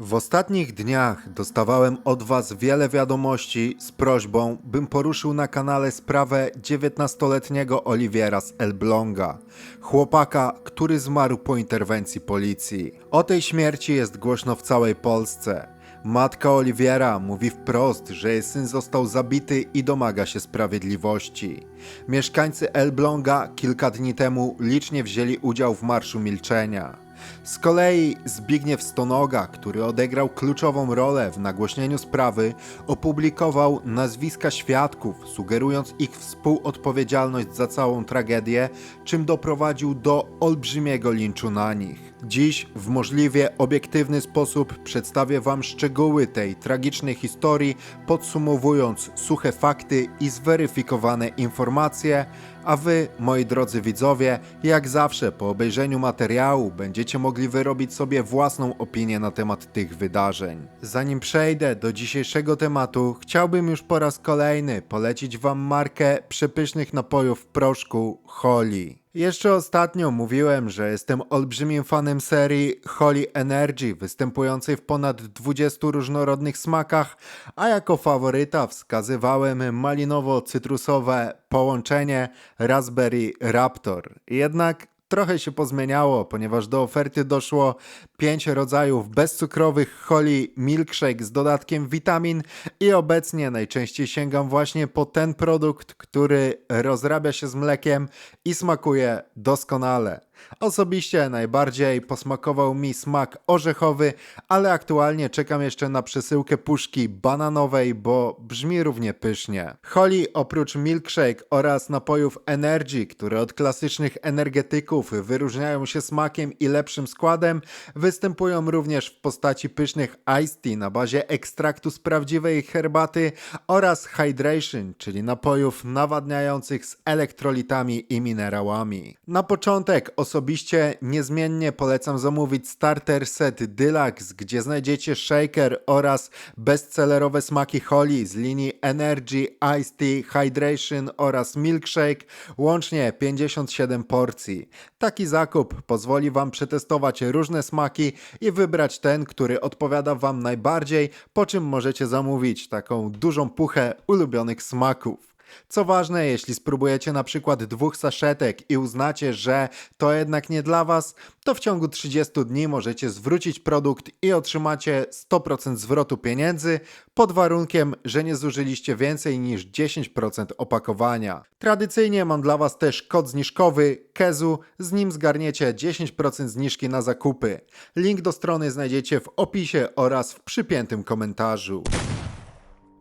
W ostatnich dniach dostawałem od Was wiele wiadomości z prośbą, bym poruszył na kanale sprawę 19-letniego Oliwiera z Elbląga, chłopaka, który zmarł po interwencji policji. O tej śmierci jest głośno w całej Polsce. Matka Oliwiera mówi wprost, że jej syn został zabity i domaga się sprawiedliwości. Mieszkańcy Elbląga kilka dni temu licznie wzięli udział w Marszu Milczenia. Z kolei Zbigniew Stonoga, który odegrał kluczową rolę w nagłośnieniu sprawy, opublikował nazwiska świadków, sugerując ich współodpowiedzialność za całą tragedię, czym doprowadził do olbrzymiego linczu na nich. Dziś w możliwie obiektywny sposób przedstawię Wam szczegóły tej tragicznej historii, podsumowując suche fakty i zweryfikowane informacje, a Wy, moi drodzy widzowie, jak zawsze po obejrzeniu materiału będziecie mogli wyrobić sobie własną opinię na temat tych wydarzeń. Zanim przejdę do dzisiejszego tematu, chciałbym już po raz kolejny polecić Wam markę przepysznych napojów w proszku Holly. Jeszcze ostatnio mówiłem, że jestem olbrzymim fanem serii Holy Energy, występującej w ponad 20 różnorodnych smakach, a jako faworyta wskazywałem malinowo-cytrusowe połączenie Raspberry Raptor. Jednak trochę się pozmieniało, ponieważ do oferty doszło 5 rodzajów bezcukrowych Holy Milkshake z dodatkiem witamin i obecnie najczęściej sięgam właśnie po ten produkt, który rozrabia się z mlekiem i smakuje doskonale. Osobiście najbardziej posmakował mi smak orzechowy, ale aktualnie czekam jeszcze na przesyłkę puszki bananowej, bo brzmi równie pysznie. Holly oprócz milkshake oraz napojów Energy, które od klasycznych energetyków wyróżniają się smakiem i lepszym składem, występują również w postaci pysznych iced tea na bazie ekstraktu z prawdziwej herbaty oraz hydration, czyli napojów nawadniających z elektrolitami i minerałami. Na początek osobiście niezmiennie polecam zamówić starter set Deluxe, gdzie znajdziecie shaker oraz bestsellerowe smaki Holly z linii Energy, Iced Tea, Hydration oraz Milkshake, łącznie 57 porcji. Taki zakup pozwoli Wam przetestować różne smaki i wybrać ten, który odpowiada Wam najbardziej, po czym możecie zamówić taką dużą puchę ulubionych smaków. Co ważne, jeśli spróbujecie na przykład dwóch saszetek i uznacie, że to jednak nie dla Was, to w ciągu 30 dni możecie zwrócić produkt i otrzymacie 100% zwrotu pieniędzy pod warunkiem, że nie zużyliście więcej niż 10% opakowania. Tradycyjnie mam dla Was też kod zniżkowy Kezu, z nim zgarniecie 10% zniżki na zakupy. Link do strony znajdziecie w opisie oraz w przypiętym komentarzu.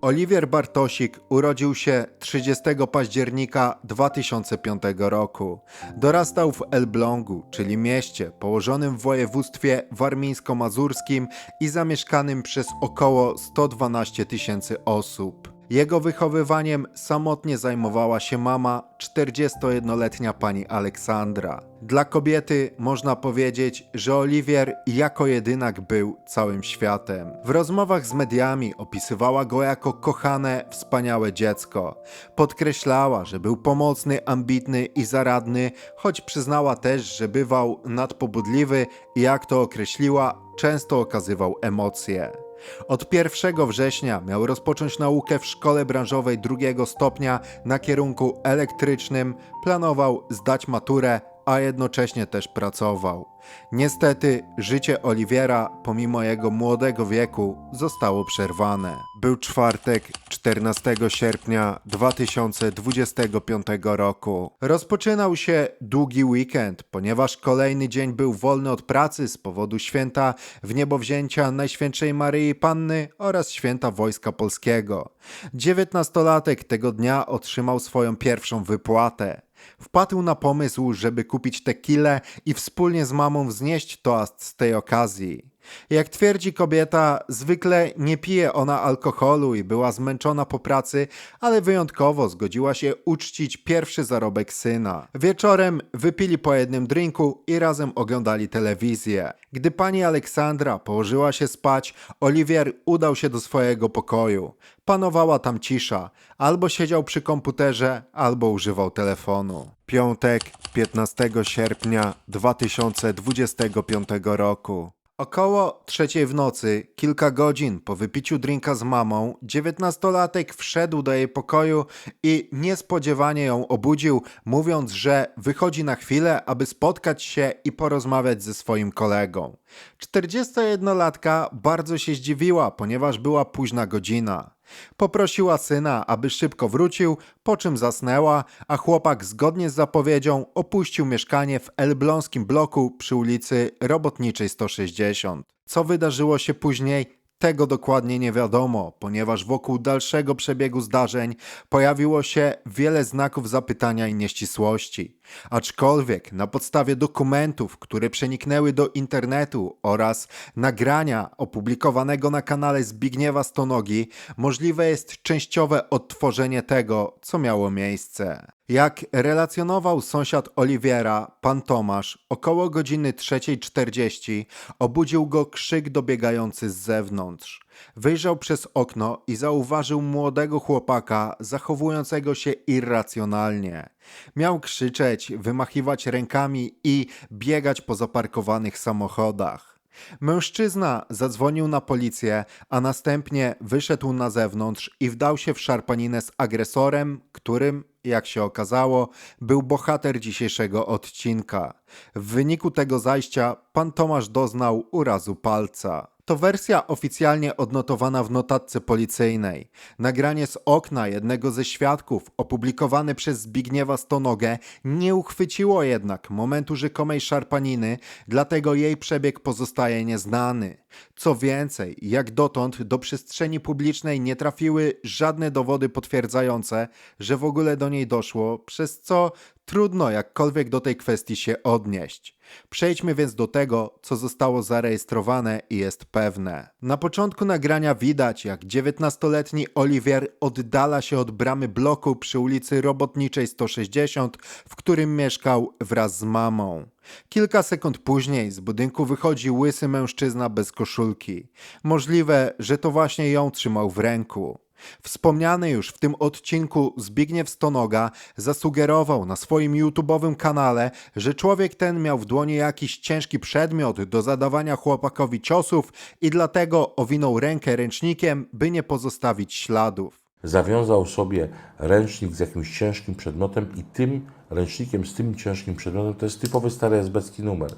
Oliwier Bartosik urodził się 30 października 2005 roku. Dorastał w Elblągu, czyli mieście położonym w województwie warmińsko-mazurskim i zamieszkanym przez około 112 tysięcy osób. Jego wychowywaniem samotnie zajmowała się mama, 41-letnia pani Aleksandra. Dla kobiety można powiedzieć, że Oliwier jako jedynak był całym światem. W rozmowach z mediami opisywała go jako kochane, wspaniałe dziecko. Podkreślała, że był pomocny, ambitny i zaradny, choć przyznała też, że bywał nadpobudliwy i jak to określiła, często okazywał emocje. Od 1 września miał rozpocząć naukę w szkole branżowej drugiego stopnia na kierunku elektrycznym, planował zdać maturę, a jednocześnie też pracował. Niestety, życie Oliwiera, pomimo jego młodego wieku, zostało przerwane. Był czwartek, 14 sierpnia 2025 roku. Rozpoczynał się długi weekend, ponieważ kolejny dzień był wolny od pracy z powodu święta w niebowzięcia Najświętszej Maryi Panny oraz święta Wojska Polskiego. Dziewiętnastolatek tego dnia otrzymał swoją pierwszą wypłatę. Wpadł na pomysł, żeby kupić tequilę i wspólnie z mamą wznieść toast z tej okazji. Jak twierdzi kobieta, zwykle nie pije ona alkoholu i była zmęczona po pracy, ale wyjątkowo zgodziła się uczcić pierwszy zarobek syna. Wieczorem wypili po jednym drinku i razem oglądali telewizję. Gdy pani Aleksandra położyła się spać, Oliwier udał się do swojego pokoju. Panowała tam cisza. Albo siedział przy komputerze, albo używał telefonu. Piątek, 15 sierpnia 2025 roku. Około trzeciej w nocy, kilka godzin po wypiciu drinka z mamą, dziewiętnastolatek wszedł do jej pokoju i niespodziewanie ją obudził, mówiąc, że wychodzi na chwilę, aby spotkać się i porozmawiać ze swoim kolegą. 41-latka bardzo się zdziwiła, ponieważ była późna godzina. Poprosiła syna, aby szybko wrócił, po czym zasnęła, a chłopak zgodnie z zapowiedzią opuścił mieszkanie w elbląskim bloku przy ulicy Robotniczej 160. Co wydarzyło się później, tego dokładnie nie wiadomo, ponieważ wokół dalszego przebiegu zdarzeń pojawiło się wiele znaków zapytania i nieścisłości. Aczkolwiek na podstawie dokumentów, które przeniknęły do internetu oraz nagrania opublikowanego na kanale Zbigniewa Stonogi, możliwe jest częściowe odtworzenie tego, co miało miejsce. Jak relacjonował sąsiad Oliwiera, pan Tomasz, około godziny 3.40 obudził go krzyk dobiegający z zewnątrz. Wyjrzał przez okno i zauważył młodego chłopaka zachowującego się irracjonalnie. Miał krzyczeć, wymachiwać rękami i biegać po zaparkowanych samochodach. Mężczyzna zadzwonił na policję, a następnie wyszedł na zewnątrz i wdał się w szarpaninę z agresorem, którym, jak się okazało, był bohater dzisiejszego odcinka. W wyniku tego zajścia pan Tomasz doznał urazu palca. To wersja oficjalnie odnotowana w notatce policyjnej. Nagranie z okna jednego ze świadków, opublikowane przez Zbigniewa Stonogę, nie uchwyciło jednak momentu rzekomej szarpaniny, dlatego jej przebieg pozostaje nieznany. Co więcej, jak dotąd do przestrzeni publicznej nie trafiły żadne dowody potwierdzające, że w ogóle do niej doszło, przez co trudno jakkolwiek do tej kwestii się odnieść. Przejdźmy więc do tego, co zostało zarejestrowane i jest pewne. Na początku nagrania widać, jak 19-letni Oliwier oddala się od bramy bloku przy ulicy Robotniczej 160, w którym mieszkał wraz z mamą. Kilka sekund później z budynku wychodzi łysy mężczyzna bez koszulki. Możliwe, że to właśnie ją trzymał w ręku. Wspomniany już w tym odcinku Zbigniew Stonoga zasugerował na swoim YouTube'owym kanale, że człowiek ten miał w dłoni jakiś ciężki przedmiot do zadawania chłopakowi ciosów i dlatego owinął rękę ręcznikiem, by nie pozostawić śladów. Zawiązał sobie ręcznik z jakimś ciężkim przedmiotem i tym ręcznikiem z tym ciężkim przedmiotem to jest typowy stary esbecki numer.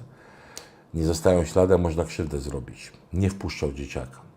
Nie zostają ślady, można krzywdę zrobić. Nie wpuszczał dzieciaka.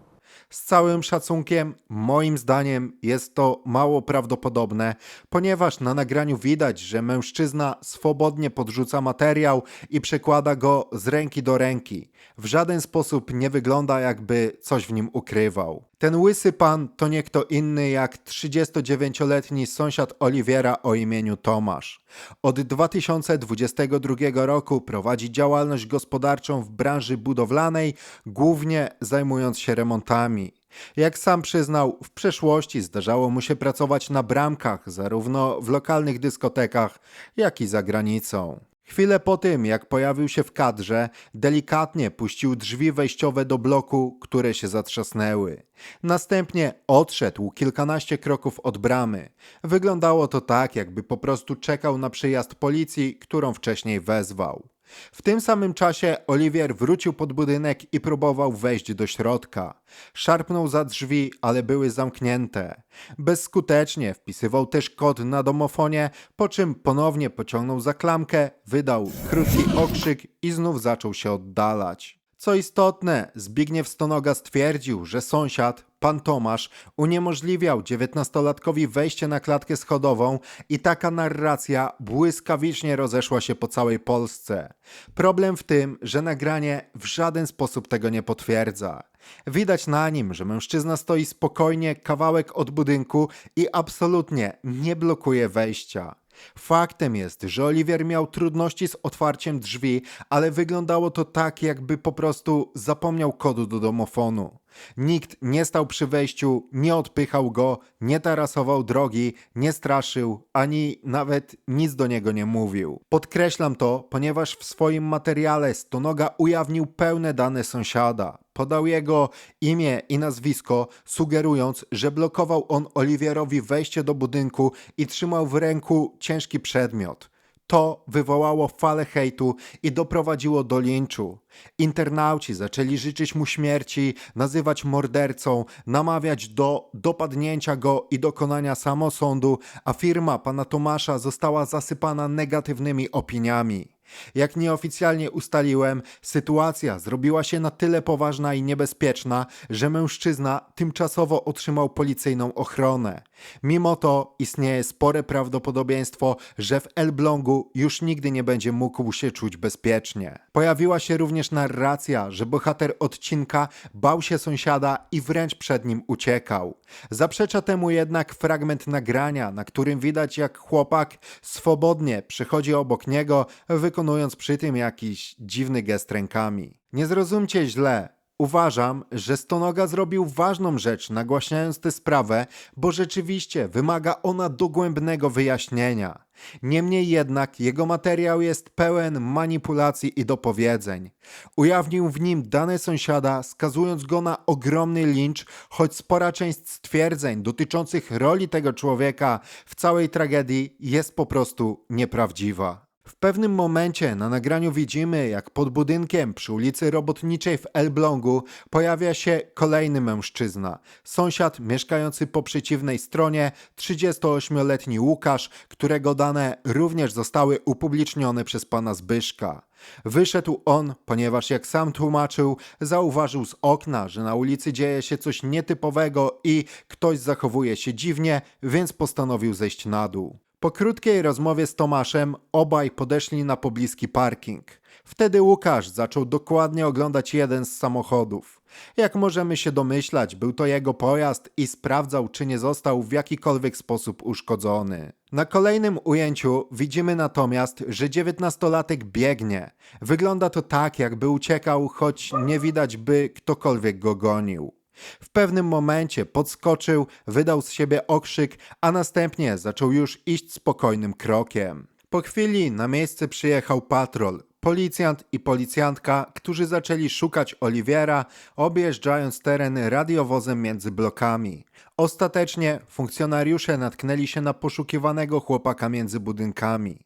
Z całym szacunkiem, moim zdaniem jest to mało prawdopodobne, ponieważ na nagraniu widać, że mężczyzna swobodnie podrzuca materiał i przekłada go z ręki do ręki. W żaden sposób nie wygląda, jakby coś w nim ukrywał. Ten łysy pan to nie kto inny jak 39-letni sąsiad Oliwiera o imieniu Tomasz. Od 2022 roku prowadzi działalność gospodarczą w branży budowlanej, głównie zajmując się remontami. Jak sam przyznał, w przeszłości zdarzało mu się pracować na bramkach, zarówno w lokalnych dyskotekach, jak i za granicą. Chwilę po tym, jak pojawił się w kadrze, delikatnie puścił drzwi wejściowe do bloku, które się zatrzasnęły. Następnie odszedł kilkanaście kroków od bramy. Wyglądało to tak, jakby po prostu czekał na przyjazd policji, którą wcześniej wezwał. W tym samym czasie Oliwier wrócił pod budynek i próbował wejść do środka. Szarpnął za drzwi, ale były zamknięte. Bezskutecznie wpisywał też kod na domofonie, po czym ponownie pociągnął za klamkę, wydał krótki okrzyk i znów zaczął się oddalać. Co istotne, Zbigniew Stonoga stwierdził, że sąsiad, pan Tomasz, uniemożliwiał 19-latkowi wejście na klatkę schodową i taka narracja błyskawicznie rozeszła się po całej Polsce. Problem w tym, że nagranie w żaden sposób tego nie potwierdza. Widać na nim, że mężczyzna stoi spokojnie kawałek od budynku i absolutnie nie blokuje wejścia. Faktem jest, że Oliwier miał trudności z otwarciem drzwi, ale wyglądało to tak, jakby po prostu zapomniał kodu do domofonu. Nikt nie stał przy wejściu, nie odpychał go, nie tarasował drogi, nie straszył, ani nawet nic do niego nie mówił. Podkreślam to, ponieważ w swoim materiale Stonoga ujawnił pełne dane sąsiada. Podał jego imię i nazwisko, sugerując, że blokował on Oliwierowi wejście do budynku i trzymał w ręku ciężki przedmiot. To wywołało falę hejtu i doprowadziło do linczu. Internauci zaczęli życzyć mu śmierci, nazywać mordercą, namawiać do dopadnięcia go i dokonania samosądu, a firma pana Tomasza została zasypana negatywnymi opiniami. Jak nieoficjalnie ustaliłem, sytuacja zrobiła się na tyle poważna i niebezpieczna, że mężczyzna tymczasowo otrzymał policyjną ochronę. Mimo to istnieje spore prawdopodobieństwo, że w Elblągu już nigdy nie będzie mógł się czuć bezpiecznie. Pojawiła się również narracja, że bohater odcinka bał się sąsiada i wręcz przed nim uciekał. Zaprzecza temu jednak fragment nagrania, na którym widać jak chłopak swobodnie przechodzi obok niego, wykonując przy tym jakiś dziwny gest rękami. Nie zrozumcie źle. Uważam, że Stonoga zrobił ważną rzecz, nagłaśniając tę sprawę, bo rzeczywiście wymaga ona dogłębnego wyjaśnienia. Niemniej jednak jego materiał jest pełen manipulacji i dopowiedzeń. Ujawnił w nim dane sąsiada, skazując go na ogromny lincz, choć spora część stwierdzeń dotyczących roli tego człowieka w całej tragedii jest po prostu nieprawdziwa. W pewnym momencie na nagraniu widzimy, jak pod budynkiem przy ulicy Robotniczej w Elblągu pojawia się kolejny mężczyzna. Sąsiad mieszkający po przeciwnej stronie, 38-letni Łukasz, którego dane również zostały upublicznione przez pana Zbyszka. Wyszedł on, ponieważ jak sam tłumaczył, zauważył z okna, że na ulicy dzieje się coś nietypowego i ktoś zachowuje się dziwnie, więc postanowił zejść na dół. Po krótkiej rozmowie z Tomaszem obaj podeszli na pobliski parking. Wtedy Łukasz zaczął dokładnie oglądać jeden z samochodów. Jak możemy się domyślać, był to jego pojazd i sprawdzał, czy nie został w jakikolwiek sposób uszkodzony. Na kolejnym ujęciu widzimy natomiast, że dziewiętnastolatek biegnie. Wygląda to tak, jakby uciekał, choć nie widać, by ktokolwiek go gonił. W pewnym momencie podskoczył, wydał z siebie okrzyk, a następnie zaczął już iść spokojnym krokiem. Po chwili na miejsce przyjechał patrol. Policjant i policjantka, którzy zaczęli szukać Oliwiera, objeżdżając teren radiowozem między blokami. Ostatecznie funkcjonariusze natknęli się na poszukiwanego chłopaka między budynkami.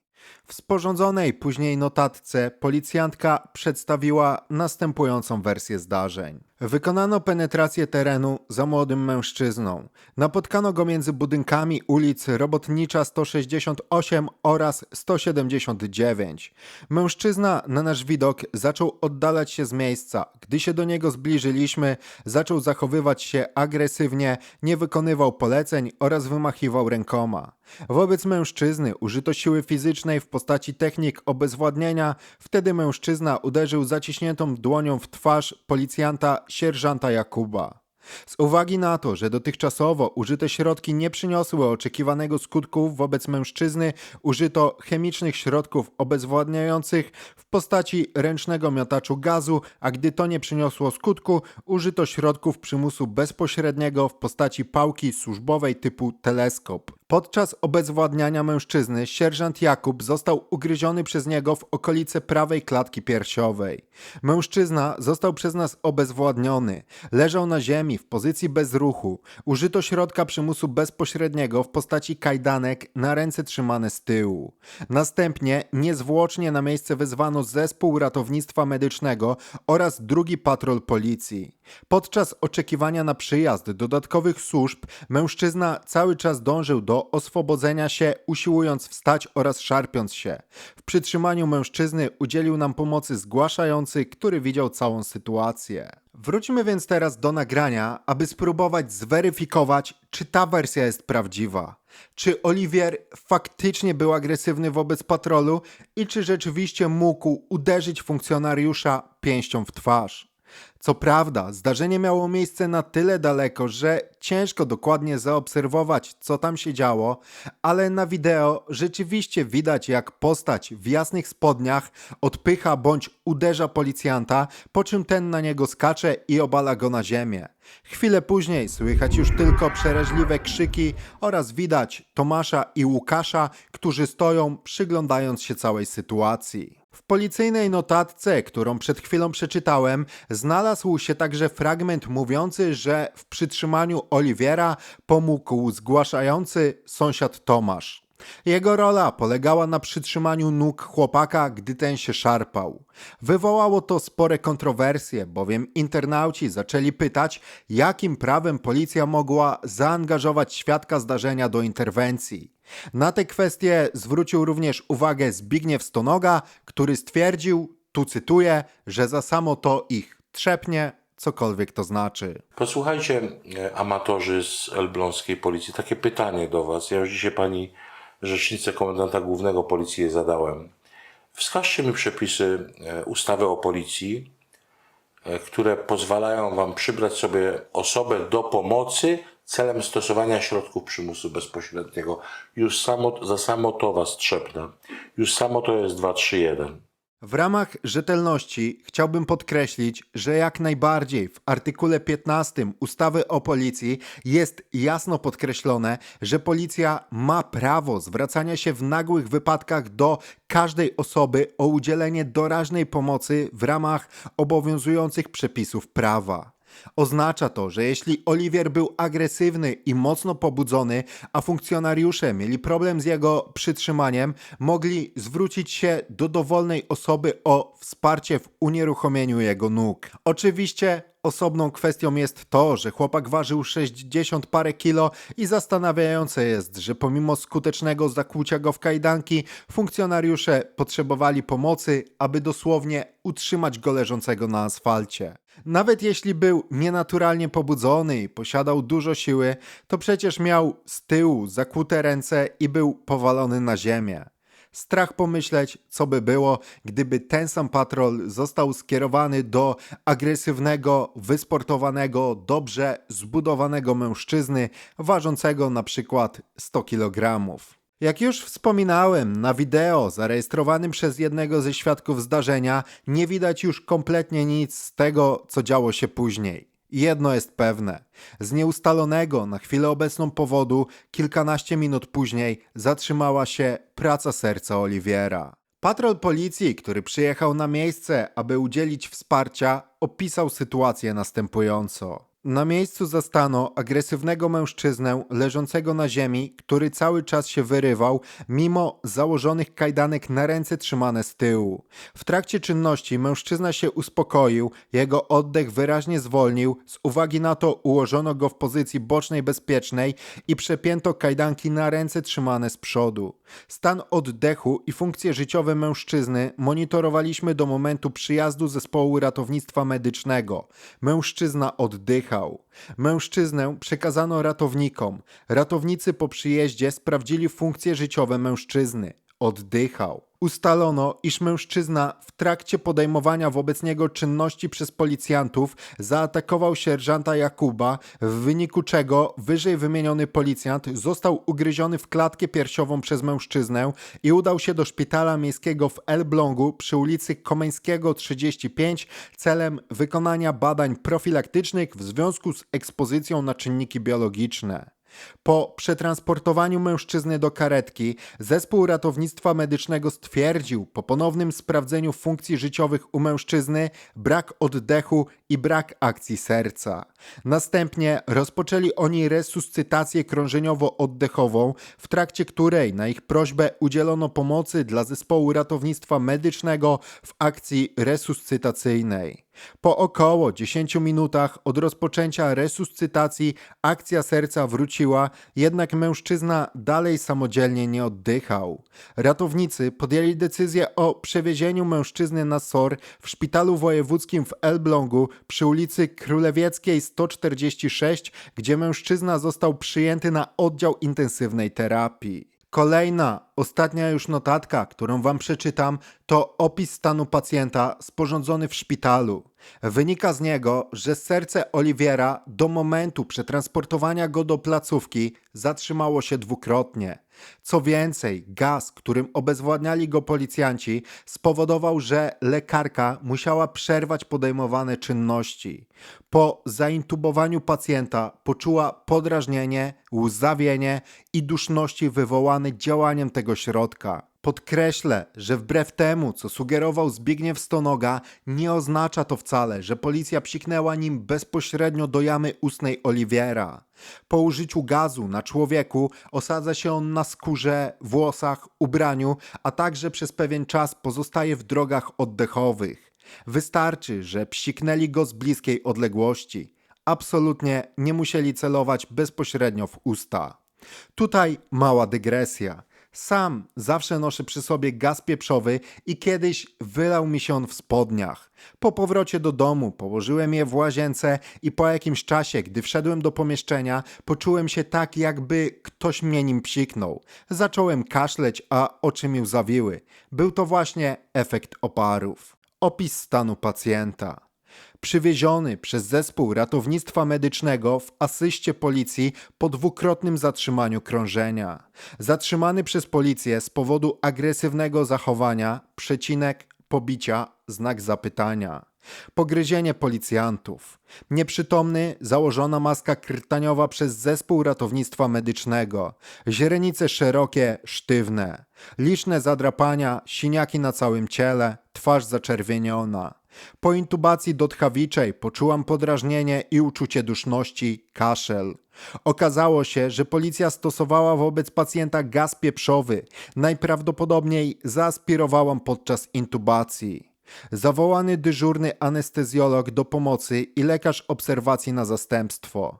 W sporządzonej później notatce policjantka przedstawiła następującą wersję zdarzeń. Wykonano penetrację terenu za młodym mężczyzną. Napotkano go między budynkami ulic Robotnicza 168 oraz 179. Mężczyzna na nasz widok zaczął oddalać się z miejsca. Gdy się do niego zbliżyliśmy, zaczął zachowywać się agresywnie, nie wykonywał poleceń oraz wymachiwał rękoma. Wobec mężczyzny użyto siły fizycznej w postaci technik obezwładnienia. Wtedy mężczyzna uderzył zaciśniętą dłonią w twarz policjanta sierżanta Jakuba. Z uwagi na to, że dotychczasowo użyte środki nie przyniosły oczekiwanego skutku wobec mężczyzny, użyto chemicznych środków obezwładniających w postaci ręcznego miotaczu gazu, a gdy to nie przyniosło skutku, użyto środków przymusu bezpośredniego w postaci pałki służbowej typu teleskop. Podczas obezwładniania mężczyzny sierżant Jakub został ugryziony przez niego w okolice prawej klatki piersiowej. Mężczyzna został przez nas obezwładniony. Leżał na ziemi w pozycji bez ruchu. Użyto środka przymusu bezpośredniego w postaci kajdanek na ręce trzymane z tyłu. Następnie niezwłocznie na miejsce wezwano zespół ratownictwa medycznego oraz drugi patrol policji. Podczas oczekiwania na przyjazd dodatkowych służb mężczyzna cały czas dążył do oswobodzenia się, usiłując wstać oraz szarpiąc się. W przytrzymaniu mężczyzny udzielił nam pomocy zgłaszający, który widział całą sytuację. Wróćmy więc teraz do nagrania, aby spróbować zweryfikować, czy ta wersja jest prawdziwa. Czy Oliwier faktycznie był agresywny wobec patrolu i czy rzeczywiście mógł uderzyć funkcjonariusza pięścią w twarz? Co prawda, zdarzenie miało miejsce na tyle daleko, że ciężko dokładnie zaobserwować, co tam się działo, ale na wideo rzeczywiście widać, jak postać w jasnych spodniach odpycha bądź uderza policjanta, po czym ten na niego skacze i obala go na ziemię. Chwilę później słychać już tylko przeraźliwe krzyki oraz widać Tomasza i Łukasza, którzy stoją przyglądając się całej sytuacji. W policyjnej notatce, którą przed chwilą przeczytałem, znalazł się także fragment mówiący, że w przytrzymaniu Oliwiera pomógł zgłaszający sąsiad Tomasz. Jego rola polegała na przytrzymaniu nóg chłopaka, gdy ten się szarpał. Wywołało to spore kontrowersje, bowiem internauci zaczęli pytać, jakim prawem policja mogła zaangażować świadka zdarzenia do interwencji. Na te kwestie zwrócił również uwagę Zbigniew Stonoga, który stwierdził, tu cytuję, że za samo to ich trzepnie, cokolwiek to znaczy. Posłuchajcie, e, amatorzy z elbląskiej policji, takie pytanie do Was. Ja już dzisiaj pani rzecznicę komendanta głównego policji je zadałem. Wskażcie mi przepisy e, ustawy o policji, e, które pozwalają Wam przybrać sobie osobę do pomocy celem stosowania środków przymusu bezpośredniego. Już samo, za samo to Was trzepnę. Już samo to jest 231. W ramach rzetelności chciałbym podkreślić, że jak najbardziej w artykule 15 ustawy o policji jest jasno podkreślone, że policja ma prawo zwracania się w nagłych wypadkach do każdej osoby o udzielenie doraźnej pomocy w ramach obowiązujących przepisów prawa. Oznacza to, że jeśli Oliwier był agresywny i mocno pobudzony, a funkcjonariusze mieli problem z jego przytrzymaniem, mogli zwrócić się do dowolnej osoby o wsparcie w unieruchomieniu jego nóg. Oczywiście Osobną kwestią jest to, że chłopak ważył 60 parę kilo i zastanawiające jest, że pomimo skutecznego zakłucia go w kajdanki, funkcjonariusze potrzebowali pomocy, aby dosłownie utrzymać go leżącego na asfalcie. Nawet jeśli był nienaturalnie pobudzony i posiadał dużo siły, to przecież miał z tyłu zakłute ręce i był powalony na ziemię. Strach pomyśleć, co by było, gdyby ten sam patrol został skierowany do agresywnego, wysportowanego, dobrze zbudowanego mężczyzny, ważącego na przykład 100 kg. Jak już wspominałem, na wideo zarejestrowanym przez jednego ze świadków zdarzenia nie widać już kompletnie nic z tego, co działo się później. Jedno jest pewne. Z nieustalonego na chwilę obecną powodu, kilkanaście minut później zatrzymała się praca serca Oliwiera. Patrol policji, który przyjechał na miejsce, aby udzielić wsparcia, opisał sytuację następująco. Na miejscu zastano agresywnego mężczyznę leżącego na ziemi, który cały czas się wyrywał, mimo założonych kajdanek na ręce trzymane z tyłu. W trakcie czynności mężczyzna się uspokoił, jego oddech wyraźnie zwolnił, z uwagi na to ułożono go w pozycji bocznej bezpiecznej i przepięto kajdanki na ręce trzymane z przodu. Stan oddechu i funkcje życiowe mężczyzny monitorowaliśmy do momentu przyjazdu zespołu ratownictwa medycznego. Mężczyzna Mężczyznę przekazano ratownikom. Ratownicy po przyjeździe sprawdzili funkcje życiowe mężczyzny. Oddychał. Ustalono, iż mężczyzna w trakcie podejmowania wobec niego czynności przez policjantów zaatakował sierżanta Jakuba, w wyniku czego wyżej wymieniony policjant został ugryziony w klatkę piersiową przez mężczyznę i udał się do szpitala miejskiego w Elblągu przy ulicy Komeńskiego 35 celem wykonania badań profilaktycznych w związku z ekspozycją na czynniki biologiczne. Po przetransportowaniu mężczyzny do karetki, zespół ratownictwa medycznego stwierdził po ponownym sprawdzeniu funkcji życiowych u mężczyzny brak oddechu i brak akcji serca. Następnie rozpoczęli oni resuscytację krążeniowo-oddechową, w trakcie której na ich prośbę udzielono pomocy dla zespołu ratownictwa medycznego w akcji resuscytacyjnej. Po około 10 minutach od rozpoczęcia resuscytacji akcja serca wróciła, jednak mężczyzna dalej samodzielnie nie oddychał. Ratownicy podjęli decyzję o przewiezieniu mężczyzny na SOR w szpitalu wojewódzkim w Elblągu przy ulicy Królewieckiej 146, gdzie mężczyzna został przyjęty na oddział intensywnej terapii. Kolejna, ostatnia już notatka, którą Wam przeczytam, to opis stanu pacjenta sporządzony w szpitalu. Wynika z niego, że serce Oliwiera do momentu przetransportowania go do placówki zatrzymało się dwukrotnie. Co więcej, gaz, którym obezwładniali go policjanci, spowodował, że lekarka musiała przerwać podejmowane czynności. Po zaintubowaniu pacjenta poczuła podrażnienie, łzawienie i duszności wywołane działaniem tego środka. Podkreślę, że wbrew temu, co sugerował Zbigniew Stonoga, nie oznacza to wcale, że policja psiknęła nim bezpośrednio do jamy ustnej Oliwiera. Po użyciu gazu na człowieku osadza się on na skórze, włosach, ubraniu, a także przez pewien czas pozostaje w drogach oddechowych. Wystarczy, że psiknęli go z bliskiej odległości. Absolutnie nie musieli celować bezpośrednio w usta. Tutaj mała dygresja. Sam zawsze noszę przy sobie gaz pieprzowy i kiedyś wylał mi się on w spodniach. Po powrocie do domu położyłem je w łazience i po jakimś czasie, gdy wszedłem do pomieszczenia, poczułem się tak, jakby ktoś mnie nim psiknął. Zacząłem kaszleć, a oczy mi zawiły. Był to właśnie efekt oparów. Opis stanu pacjenta. Przywieziony przez zespół ratownictwa medycznego w asyście policji po dwukrotnym zatrzymaniu krążenia. Zatrzymany przez policję z powodu agresywnego zachowania, przecinek, pobicia, znak zapytania. Pogryzienie policjantów. Nieprzytomny, założona maska krtaniowa przez zespół ratownictwa medycznego. Źrenice szerokie, sztywne. Liczne zadrapania, siniaki na całym ciele, twarz zaczerwieniona. Po intubacji dotchawiczej poczułam podrażnienie i uczucie duszności, kaszel. Okazało się, że policja stosowała wobec pacjenta gaz pieprzowy. Najprawdopodobniej zaaspirowałam podczas intubacji. Zawołany dyżurny anestezjolog do pomocy i lekarz obserwacji na zastępstwo.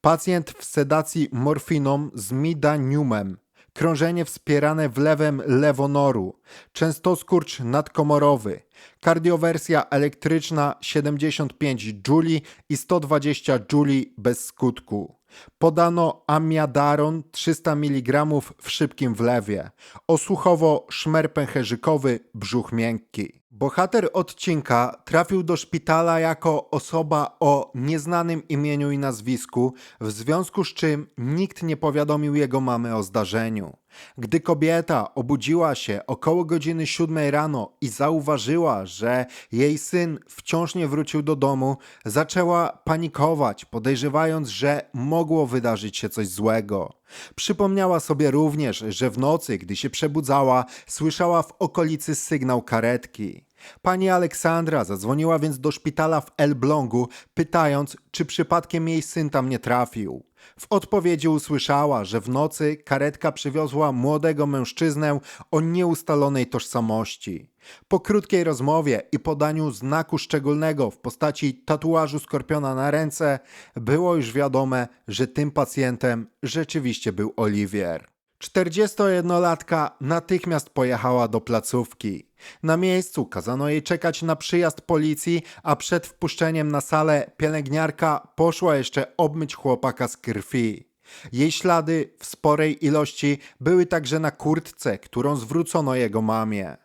Pacjent w sedacji morfiną z midaniumem. Krążenie wspierane wlewem lewonoru. Częstoskurcz nadkomorowy. Kardiowersja elektryczna 75 Juli i 120 Juli bez skutku. Podano amiadaron 300 mg w szybkim wlewie. Osłuchowo szmer pęcherzykowy, brzuch miękki. Bohater odcinka trafił do szpitala jako osoba o nieznanym imieniu i nazwisku, w związku z czym nikt nie powiadomił jego mamy o zdarzeniu. Gdy kobieta obudziła się około godziny siódmej rano i zauważyła, że jej syn wciąż nie wrócił do domu, zaczęła panikować, podejrzewając, że mogło wydarzyć się coś złego. Przypomniała sobie również, że w nocy, gdy się przebudzała, słyszała w okolicy sygnał karetki. Pani Aleksandra zadzwoniła więc do szpitala w Elblągu, pytając, czy przypadkiem jej syn tam nie trafił. W odpowiedzi usłyszała, że w nocy karetka przywiozła młodego mężczyznę o nieustalonej tożsamości. Po krótkiej rozmowie i podaniu znaku szczególnego w postaci tatuażu skorpiona na ręce, było już wiadome, że tym pacjentem rzeczywiście był Oliwier. 41-latka natychmiast pojechała do placówki. Na miejscu kazano jej czekać na przyjazd policji, a przed wpuszczeniem na salę pielęgniarka poszła jeszcze obmyć chłopaka z krwi. Jej ślady w sporej ilości były także na kurtce, którą zwrócono jego mamie.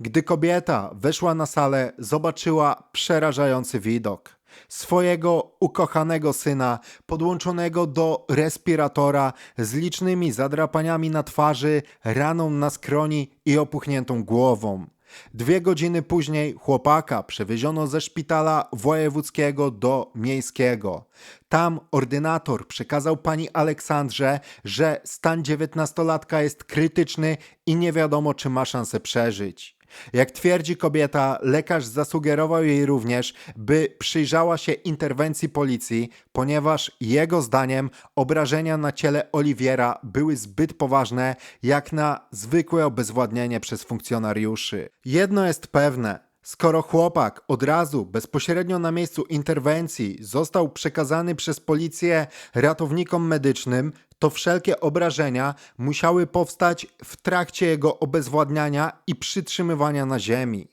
Gdy kobieta weszła na salę, zobaczyła przerażający widok swojego ukochanego syna, podłączonego do respiratora z licznymi zadrapaniami na twarzy, raną na skroni i opuchniętą głową. Dwie godziny później chłopaka przewieziono ze szpitala wojewódzkiego do miejskiego. Tam ordynator przekazał pani Aleksandrze, że stan dziewiętnastolatka jest krytyczny i nie wiadomo, czy ma szansę przeżyć. Jak twierdzi kobieta, lekarz zasugerował jej również, by przyjrzała się interwencji policji, ponieważ jego zdaniem obrażenia na ciele Oliwiera były zbyt poważne, jak na zwykłe obezwładnienie przez funkcjonariuszy. Jedno jest pewne. Skoro chłopak od razu, bezpośrednio na miejscu interwencji, został przekazany przez policję ratownikom medycznym, to wszelkie obrażenia musiały powstać w trakcie jego obezwładniania i przytrzymywania na ziemi.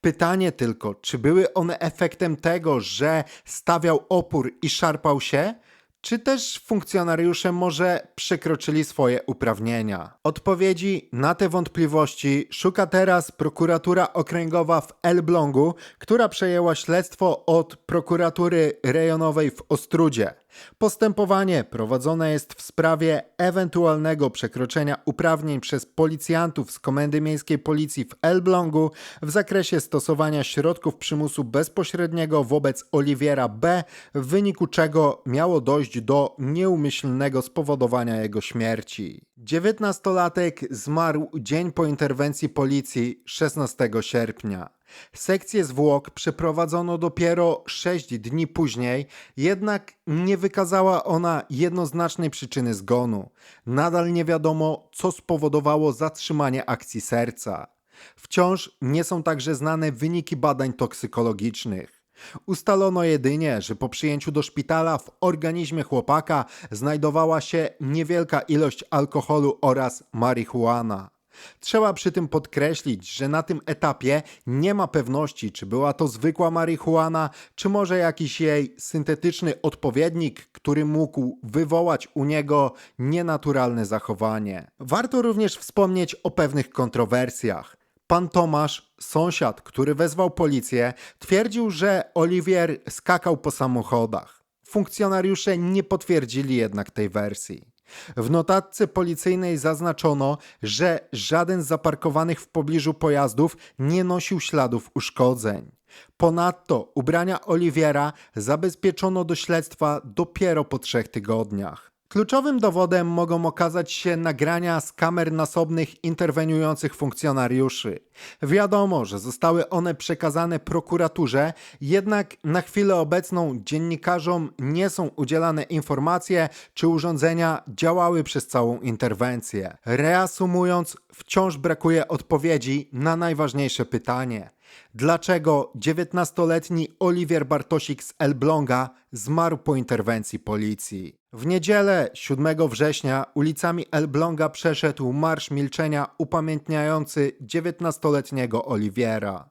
Pytanie tylko, czy były one efektem tego, że stawiał opór i szarpał się, czy też funkcjonariusze może przekroczyli swoje uprawnienia? Odpowiedzi na te wątpliwości szuka teraz prokuratura okręgowa w Elblągu, która przejęła śledztwo od prokuratury rejonowej w Ostrudzie. Postępowanie prowadzone jest w sprawie ewentualnego przekroczenia uprawnień przez policjantów z Komendy Miejskiej Policji w Elblągu w zakresie stosowania środków przymusu bezpośredniego wobec Oliwiera B, w wyniku czego miało dojść do nieumyślnego spowodowania jego śmierci. 19-latek zmarł dzień po interwencji policji 16 sierpnia. Sekcję zwłok przeprowadzono dopiero 6 dni później, jednak nie wykazała ona jednoznacznej przyczyny zgonu. Nadal nie wiadomo, co spowodowało zatrzymanie akcji serca. Wciąż nie są także znane wyniki badań toksykologicznych. Ustalono jedynie, że po przyjęciu do szpitala w organizmie chłopaka znajdowała się niewielka ilość alkoholu oraz marihuana. Trzeba przy tym podkreślić, że na tym etapie nie ma pewności, czy była to zwykła marihuana, czy może jakiś jej syntetyczny odpowiednik, który mógł wywołać u niego nienaturalne zachowanie. Warto również wspomnieć o pewnych kontrowersjach. Pan Tomasz, sąsiad, który wezwał policję, twierdził, że Oliwier skakał po samochodach. Funkcjonariusze nie potwierdzili jednak tej wersji. W notatce policyjnej zaznaczono, że żaden z zaparkowanych w pobliżu pojazdów nie nosił śladów uszkodzeń. Ponadto ubrania Oliwiera zabezpieczono do śledztwa dopiero po trzech tygodniach. Kluczowym dowodem mogą okazać się nagrania z kamer nasobnych interweniujących funkcjonariuszy. Wiadomo, że zostały one przekazane prokuraturze, jednak na chwilę obecną dziennikarzom nie są udzielane informacje, czy urządzenia działały przez całą interwencję. Reasumując, wciąż brakuje odpowiedzi na najważniejsze pytanie. Dlaczego 19-letni Oliwier Bartosik z Elbląga zmarł po interwencji policji? W niedzielę 7 września ulicami Elbląga przeszedł Marsz Milczenia upamiętniający 19-letniego Oliwiera.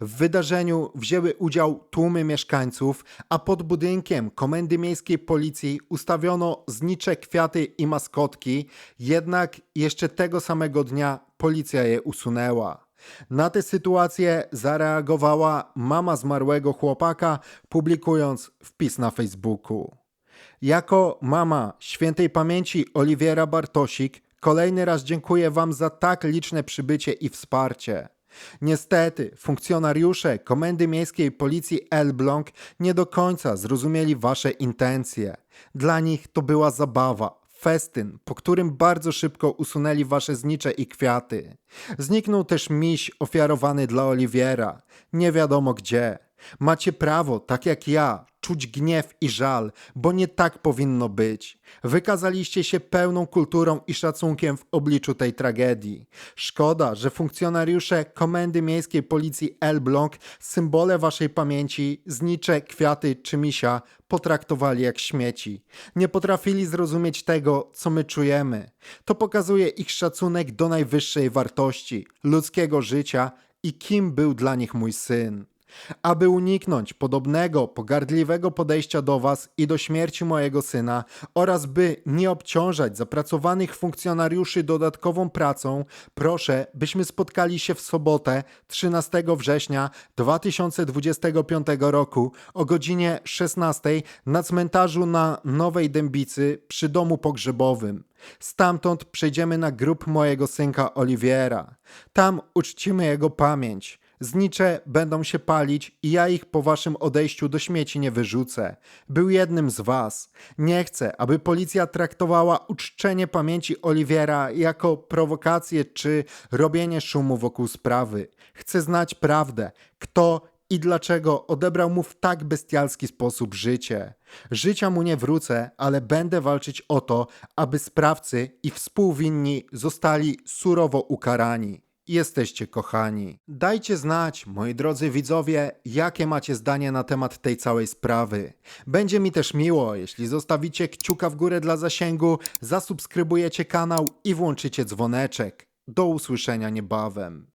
W wydarzeniu wzięły udział tłumy mieszkańców, a pod budynkiem Komendy Miejskiej Policji ustawiono znicze kwiaty i maskotki, jednak jeszcze tego samego dnia policja je usunęła. Na tę sytuację zareagowała mama zmarłego chłopaka, publikując wpis na Facebooku. Jako mama świętej pamięci Oliwiera Bartosik, kolejny raz dziękuję Wam za tak liczne przybycie i wsparcie. Niestety, funkcjonariusze Komendy Miejskiej Policji Elbląg nie do końca zrozumieli Wasze intencje. Dla nich to była zabawa, festyn, po którym bardzo szybko usunęli Wasze znicze i kwiaty. Zniknął też miś ofiarowany dla Oliwiera. Nie wiadomo gdzie. Macie prawo, tak jak ja, czuć gniew i żal, bo nie tak powinno być. Wykazaliście się pełną kulturą i szacunkiem w obliczu tej tragedii. Szkoda, że funkcjonariusze Komendy Miejskiej Policji Elbląg symbole waszej pamięci, znicze, kwiaty czy misia potraktowali jak śmieci. Nie potrafili zrozumieć tego, co my czujemy. To pokazuje ich szacunek do najwyższej wartości, ludzkiego życia i kim był dla nich mój syn. Aby uniknąć podobnego, pogardliwego podejścia do Was i do śmierci mojego syna oraz by nie obciążać zapracowanych funkcjonariuszy dodatkową pracą, proszę, byśmy spotkali się w sobotę 13 września 2025 roku o godzinie 16 na cmentarzu na Nowej Dębicy przy domu pogrzebowym. Stamtąd przejdziemy na grób mojego synka Oliwiera. Tam uczcimy jego pamięć. Znicze będą się palić i ja ich po waszym odejściu do śmieci nie wyrzucę. Był jednym z was. Nie chcę, aby policja traktowała uczczenie pamięci Oliwiera jako prowokację czy robienie szumu wokół sprawy. Chcę znać prawdę. Kto i dlaczego odebrał mu w tak bestialski sposób życie. Życia mu nie wrócę, ale będę walczyć o to, aby sprawcy i współwinni zostali surowo ukarani. Jesteście kochani. Dajcie znać, moi drodzy widzowie, jakie macie zdanie na temat tej całej sprawy. Będzie mi też miło, jeśli zostawicie kciuka w górę dla zasięgu, zasubskrybujecie kanał i włączycie dzwoneczek. Do usłyszenia niebawem.